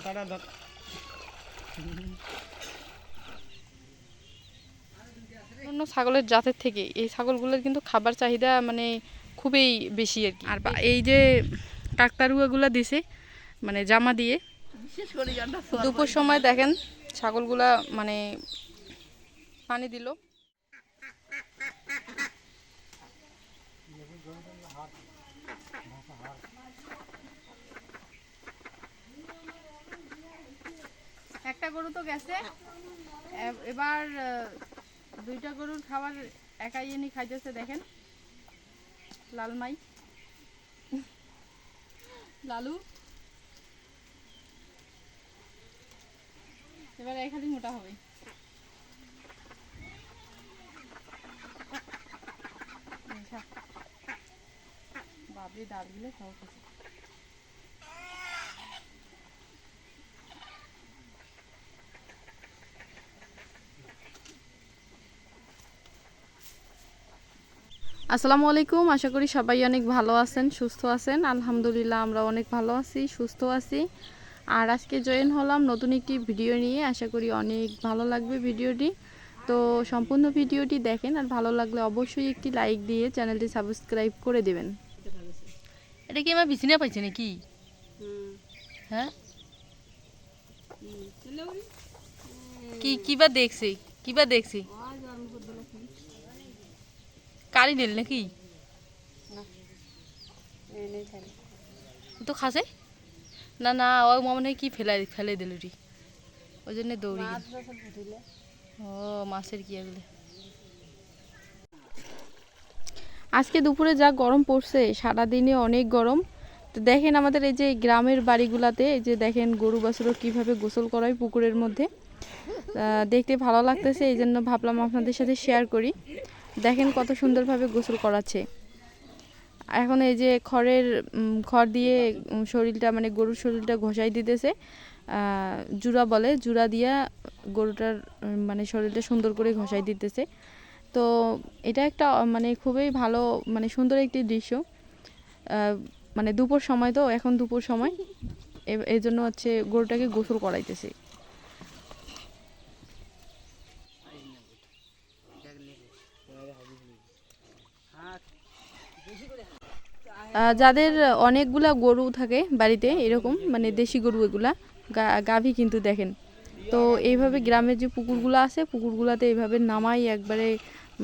মাথাটা ধর অন্য ছাগলের জাতের থেকে এই ছাগলগুলোর কিন্তু খাবার চাহিদা মানে খুবই বেশি আর কি। আর বা- এই যে কাকতারুয়াগুলো দিছে মানে জামা দিয়ে বিশেষ করে জানটা দুপুর সময় দেখেন ছাগলগুলা মানে পানি দিল। একটা গরু তো গেছে। এবার দুইটা গরুর খাবার একাই এনে খাইতেছে, দেখেন। লালমাই। লালু। এবার এখানে মোটা হবে। আচ্ছা। বাবরে দাঁড়গুলো খাওয়া আসসালামু আলাইকুম। আশা করি সবাই অনেক ভালো আছেন সুস্থ আছেন। আলহামদুলিল্লাহ আমরা অনেক ভালো আছি সুস্থ আছি। আর আজকে জয়েন হলাম নতুন একটি ভিডিও নিয়ে। আশা করি অনেক ভালো লাগবে ভিডিওটি। তো সম্পূর্ণ ভিডিওটি দেখেন আর ভালো লাগলে অবশ্যই একটি লাইক দিয়ে চ্যানেলটি সাবস্ক্রাইব করে দেবেন। এটা কি আমার বিছানা পাইছে নাকি? হ্যাঁ? কি কিবা দেখছি? কিবা দেখছি? কারি নিল নাকি? তো খাসে? না না ও মনে হয় কি ফেলাই ফেলে দিল রি। ওই জন্য দৌড়ি ও মাছের কি এগুলো? আজকে দুপুরে যা গরম পড়ছে সারাদিনে অনেক গরম। তো দেখেন আমাদের এই যে গ্রামের বাড়িগুলাতে এই যে দেখেন গরু বাছুরও কীভাবে গোসল করায় পুকুরের মধ্যে। আহ, দেখতে ভালো লাগতেছে এই জন্য ভাবলাম আপনাদের সাথে শেয়ার করি। দেখেন কত সুন্দরভাবে গোসল করাচ্ছে। এখন এই যে খড়ের খড় দিয়ে শরীরটা মানে গরুর শরীরটা ঘষাই দিতেছে জুড়া বলে, জুড়া দিয়া গরুটার মানে শরীরটা সুন্দর করে ঘষাই দিতেছে। তো এটা একটা মানে খুবই ভালো মানে সুন্দর একটি দৃশ্য। মানে দুপুর সময় তো, এখন দুপুর সময়। এই জন্য হচ্ছে গরুটাকে গোসল করাইতেছে। যাদের অনেকগুলা গরু থাকে বাড়িতে, এরকম মানে দেশি গরু এগুলা গাভী কিন্তু দেখেন। তো এইভাবে গ্রামের যে পুকুরগুলো আছে, পুকুরগুলোতে এইভাবে নামাই, একবারে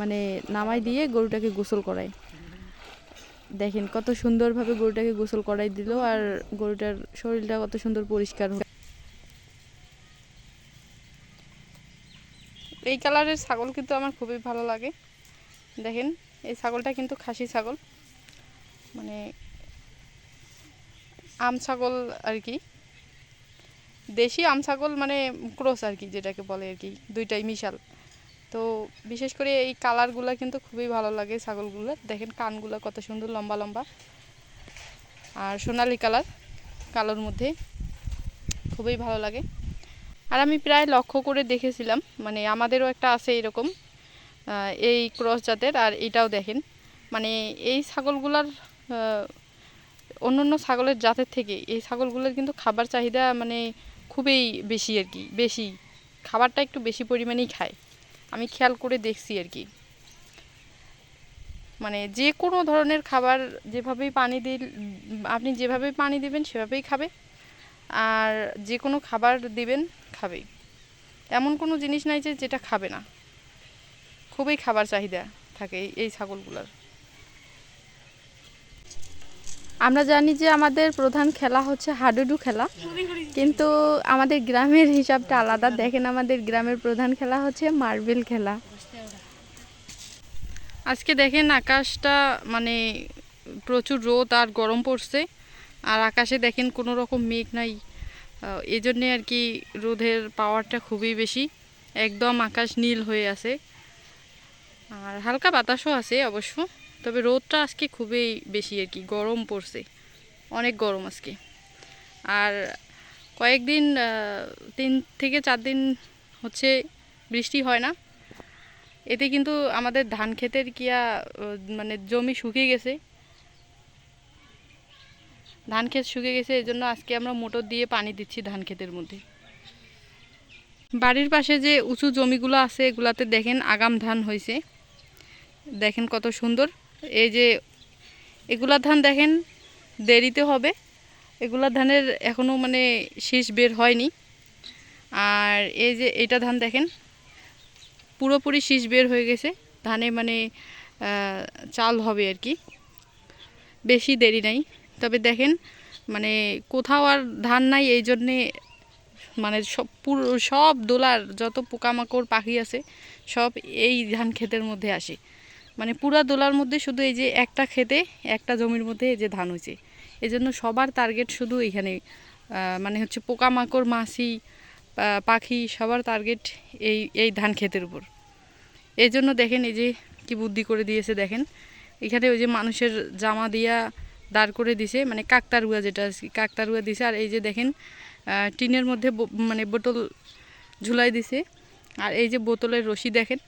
মানে নামাই দিয়ে গরুটাকে গোসল করায়। দেখেন কত সুন্দরভাবে গরুটাকে গোসল করাই দিল, আর গরুটার শরীরটা কত সুন্দর পরিষ্কার হলো। এই কালারের ছাগল কিন্তু আমার খুবই ভালো লাগে। দেখেন, এই ছাগলটা কিন্তু খাসি ছাগল। মানে আম ছাগল আর কি। দেশি আম ছাগল মানে ক্রস আর কি, যেটাকে বলে আর কি, দুইটাই মিশাল। তো বিশেষ করে এই কালারগুলো কিন্তু খুবই ভালো লাগে ছাগলগুলো। দেখেন কানগুলো কত সুন্দর, লম্বা লম্বা। আর সোনালি কালার, কালোর মধ্যে খুবই ভালো লাগে। আর আমি প্রায় লক্ষ্য করে দেখেছিলাম মানে আমাদেরও একটা আছে এরকম এই ক্রস জাতের, আর এটাও দেখেন। মানে এই ছাগলগুলার অন্য অন্য ছাগলের জাতের থেকে এই ছাগলগুলোর কিন্তু খাবার চাহিদা মানে খুবই বেশি আর কি, বেশি। খাবারটা একটু বেশি পরিমাণেই খায়। আমি খেয়াল করে দেখছি আর কি। মানে যে কোনো ধরনের খাবার যেভাবেই পানি দিল, আপনি যেভাবেই পানি দিবেন সেভাবেই খাবে। আর যে কোনো খাবার দিবেন খাবে এমন কোনো জিনিস নাই যে যেটা খাবে না। খুবই খাবার চাহিদা থাকে এই- এই ছাগলগুলোর। আমরা জানি যে আমাদের প্রধান খেলা হচ্ছে হাডুডু খেলা। কিন্তু আমাদের গ্রামের হিসাবটা আলাদা। দেখেন আমাদের গ্রামের প্রধান খেলা হচ্ছে মার্বেল খেলা। আজকে দেখেন আকাশটা মানে প্রচুর রোদ আর গরম পড়ছে। আর আকাশে দেখেন কোনো রকম মেঘ নাই। এই জন্যে আর কি রোদের পাওয়ারটা খুবই বেশি। একদম আকাশ নীল হয়ে আছে। আর হালকা বাতাসও আছে অবশ্য। তবে রোদটা আজকে খুবই বেশি আর কি, গরম পড়ছে, অনেক গরম আজকে। আর কয়েকদিন তিন থেকে চার দিন হচ্ছে বৃষ্টি হয় না। এতে কিন্তু আমাদের ধান ক্ষেতের কিয়া মানে জমি শুকিয়ে গেছে। ধান ক্ষেত শুকিয়ে গেছে এই জন্য আজকে আমরা মোটর দিয়ে পানি দিচ্ছি ধান ক্ষেতের মধ্যে। বাড়ির পাশে যে উঁচু জমিগুলো আছে, এগুলাতে দেখেন আগাম ধান হয়েছে। দেখেন কত সুন্দর। এই যে এগুলা ধান দেখেন, দেরিতে হবে। এগুলা ধানের এখনও মানে শীষ বের হয়নি। আর এই যে এটা ধান দেখেন, পুরোপুরি শীষ বের হয়ে গেছে। ধানে মানে চাল হবে আর কি। বেশি দেরি নাই। তবে দেখেন মানে কোথাও আর ধান নাই, এই জন্যে মানে সব পুরো, সব দোলার যত পোকামাকড় পাখি আছে, সব এই ধান ক্ষেতের মধ্যে আসে। মানে পুরা দোলার মধ্যে শুধু এই যে একটা খেতে একটা জমির মধ্যে এই যে ধান হয়েছে। এই জন্য সবার টার্গেট শুধু আহ, মানে হচ্ছে পোকামাকড় মাছি পাখি সবার টার্গেট এই এই ধান ক্ষেতের উপর। এই জন্য দেখেন এই যে কি বুদ্ধি করে দিয়েছে দেখেন। এখানে ওই যে মানুষের জামা দিয়া দাঁড় করে দিছে মানে কাকতারুয়া যেটা কাকতারুয়া দিছে। আর এই যে দেখেন টিনের মধ্যে মানে বোতল ঝুলাই দিছে। আর এই যে বোতলের রশি দেখেন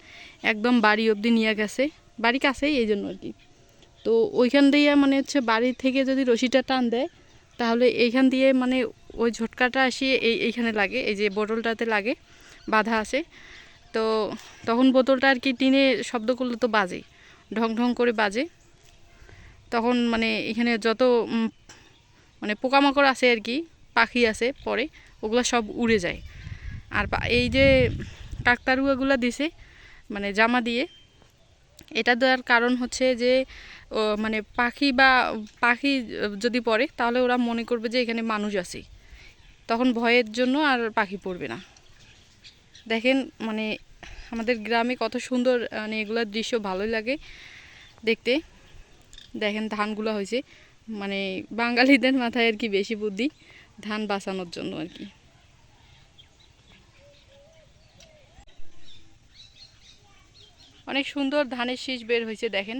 একদম বাড়ি অবধি নিয়ে গেছে। বাড়ি কাছেই এই জন্য আর কি। তো ওইখান দিয়ে মানে হচ্ছে বাড়ি থেকে যদি রশিটা টান দেয়, তাহলে এইখান দিয়ে মানে ওই ঝটকাটা আসিয়ে এই, এইখানে লাগে, এই যে বোতলটাতে লাগে, বাধা আছে। তো তখন বোতলটা আর কি টিনে শব্দ করলে তো বাজে ঢং ঢং করে বাজে। তখন মানে এখানে যত মানে পোকামাকড় আছে আর কি, পাখি আছে পরে, ওগুলো সব উড়ে যায়। আর এই যে কাকতারুয়াগুলো দিছে মানে জামা দিয়ে এটা দেওয়ার কারণ হচ্ছে যে মানে পাখি বা পাখি যদি পড়ে, তাহলে ওরা মনে করবে যে এখানে মানুষ আছে তখন ভয়ের জন্য আর পাখি পড়বে না। দেখেন মানে আমাদের গ্রামে কত সুন্দর মানে এগুলোর দৃশ্য ভালোই লাগে দেখতে। দেখেন ধানগুলো হয়েছে মানে বাঙালিদের মাথায় আর কি বেশি বুদ্ধি ধান বাঁচানোর জন্য আর কি। অনেক সুন্দর ধানের শীষ বের হয়েছে দেখেন।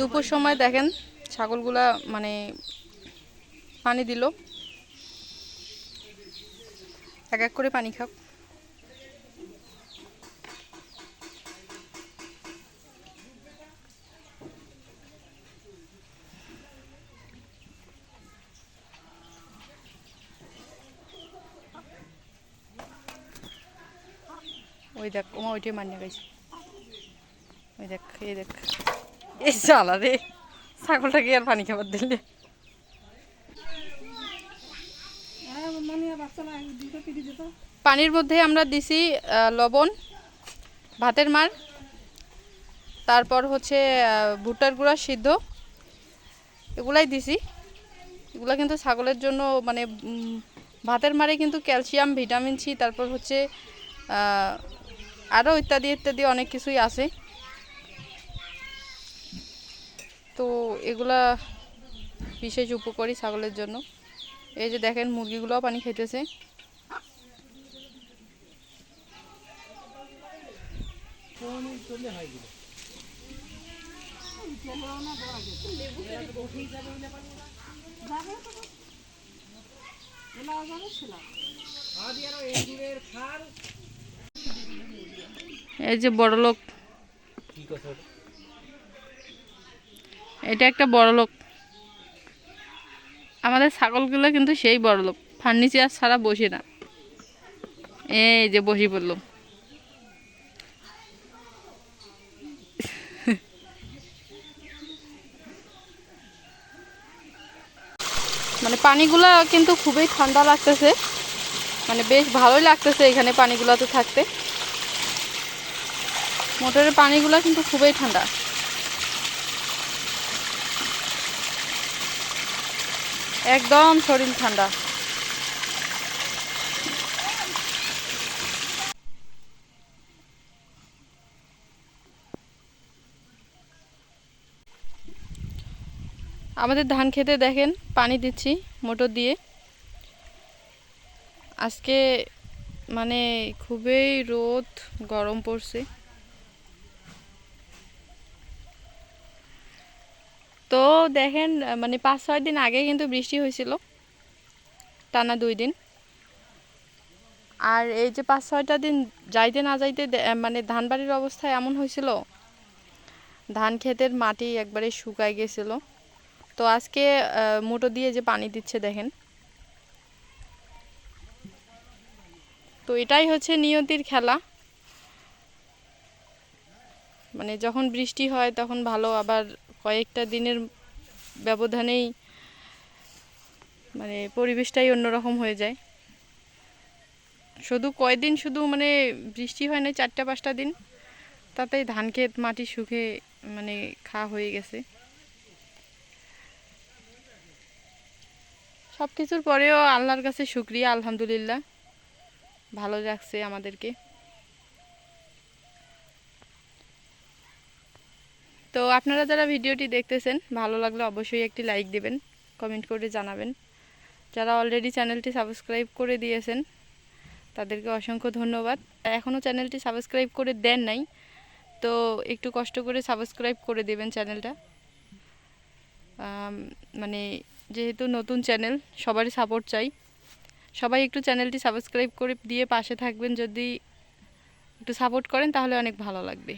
দুপুর সময় দেখেন ছাগলগুলা মানে পানি দিল। এক এক করে পানি খাক। ওই দেখ ওমা ওইটাই মান্য গেছে। ওই দেখ এই দেখ। এই চালা রে। ছাগলটাকে আর পানি খাবার দিলে। পানির মধ্যে আমরা দিছি লবণ, ভাতের মার, তারপর হচ্ছে ভুট্টার গুঁড়া সিদ্ধ। এগুলাই দিছি। এগুলা কিন্তু ছাগলের জন্য মানে ভাতের মারে কিন্তু ক্যালসিয়াম, ভিটামিন সি, তারপর হচ্ছে আরও ইত্যাদি ইত্যাদি অনেক কিছুই আছে। তো এগুলা বিশেষ উপকারী ছাগলের জন্য। এই যে দেখেন, মুরগিগুলোও পানি খাইতেছে। এই যে বড় লোক এটা একটা বড় লোক আমাদের ছাগলগুলো কিন্তু সেই বড় লোক ফার্নিচার ছাড়া বসে না। এই যে বসে পড়ল। মানে পানিগুলো কিন্তু খুবই ঠান্ডা লাগতেছে। মানে বেশ ভালোই লাগতেছে এখানে পানিগুলোতে থাকতে। মোটরের পানিগুলো কিন্তু খুবই ঠান্ডা। একদম শরীর ঠান্ডা। আমাদের ধান খেতে দেখেন, পানি দিচ্ছি, মোটর দিয়ে। আজকে মানে খুবই রোদ, গরম পড়ছে। তো দেখেন মানে পাঁচ, ছয় দিন আগে কিন্তু বৃষ্টি হয়েছিল, টানা দুই দিন। আর এই যে পাঁচ, ছয়টা দিন যাইতে না যাইতে মানে ধান বাড়ির অবস্থা এমন হয়েছিল, ধান ক্ষেতের মাটি একবারে শুকায় গেছিল। তো আজকে মোটর দিয়ে যে পানি দিচ্ছে দেখেন। তো এটাই হচ্ছে নিয়তির খেলা। মানে যখন বৃষ্টি হয় তখন ভালো, আবার কয়েকটা দিনের ব্যবধানেই মানে পরিবেশটাই অন্যরকম হয়ে যায়। শুধু কয়দিন শুধু মানে বৃষ্টি হয় না চারটা পাঁচটা দিন, তাতেই ধান ক্ষেত, মাটি শুকে মানে খা হয়ে গেছে। সব কিছুর পরেও আল্লাহর কাছে শুক্রিয়া, আলহামদুলিল্লাহ। ভালো রাখছে আমাদেরকে। তো আপনারা যারা ভিডিওটি দেখতেছেন, ভালো লাগলে অবশ্যই একটি লাইক দেবেন, কমেন্ট করে জানাবেন। যারা অলরেডি চ্যানেলটি সাবস্ক্রাইব করে দিয়েছেন, তাদেরকে অসংখ্য ধন্যবাদ। এখনও চ্যানেলটি সাবস্ক্রাইব করে দেন নাই, তো একটু কষ্ট করে সাবস্ক্রাইব করে দেবেন চ্যানেলটা মানে যেহেতু নতুন চ্যানেল সবারই সাপোর্ট চাই। সবাই একটু চ্যানেলটি সাবস্ক্রাইব করে দিয়ে পাশে থাকবেন, যদি একটু সাপোর্ট করেন, তাহলে অনেক ভালো লাগবে।